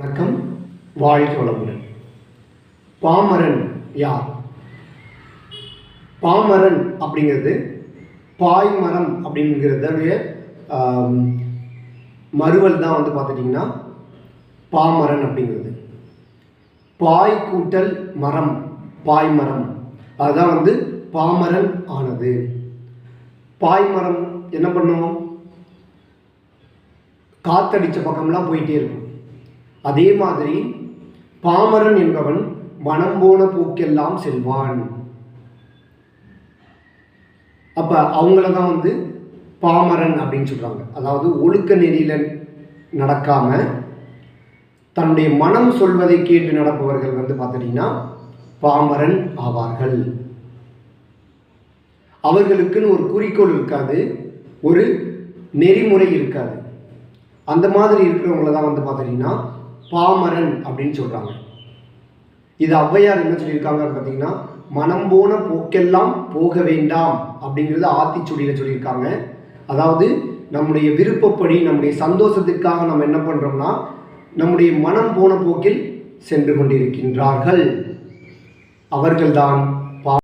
வணக்கம். வாழ்க வளமுடன். பாமரன் யார்? பாமரன் அப்படிங்கிறது பாய்மரம் அப்படிங்கிறதுடைய மறுவல் தான் வந்து பார்த்துட்டிங்கன்னா பாமரன் அப்படிங்கிறது. பாய் கூட்டல் மரம் பாய்மரம் அதுதான் வந்து பாமரன் ஆனது. பாய்மரம் என்ன பண்ணுவோம் காத்தடித்த பக்கம்லாம் போயிட்டே இருக்கும். அதே மாதிரி பாமரன் என்பவன் மனம் போன போக்கெல்லாம் செல்வான். அப்ப அவங்கள தான் வந்து பாமரன் அப்படின்னு சொல்றாங்க. அதாவது ஒழுக்க நெறியில நடக்காம தன்னுடைய மனம் சொல்வதை கேட்டு நடப்பவர்கள் வந்து பார்த்துட்டீங்கன்னா பாமரன் ஆவார்கள். அவர்களுக்குன்னு ஒரு குறிக்கோள் இருக்காது ஒரு நெறிமுறை இருக்காது. அந்த மாதிரி இருக்கிறவங்கள தான் வந்து பார்த்துட்டிங்கன்னா பாமரன் அப்படின்னு சொல்கிறாங்க இது ஔவையார் என்ன சொல்லியிருக்காங்க பார்த்தீங்கன்னா மனம் போன போக்கெல்லாம் போக வேண்டாம் அப்படிங்கிறத ஆத்திச்சுடியில் சொல்லியிருக்காங்க. அதாவது நம்முடைய விருப்பப்படி நம்முடைய சந்தோஷத்துக்காக நம்ம என்ன பண்ணுறோம்னா நம்முடைய மனம் போன போக்கில் சென்று கொண்டிருக்கின்றார்கள். அவர்கள்தான்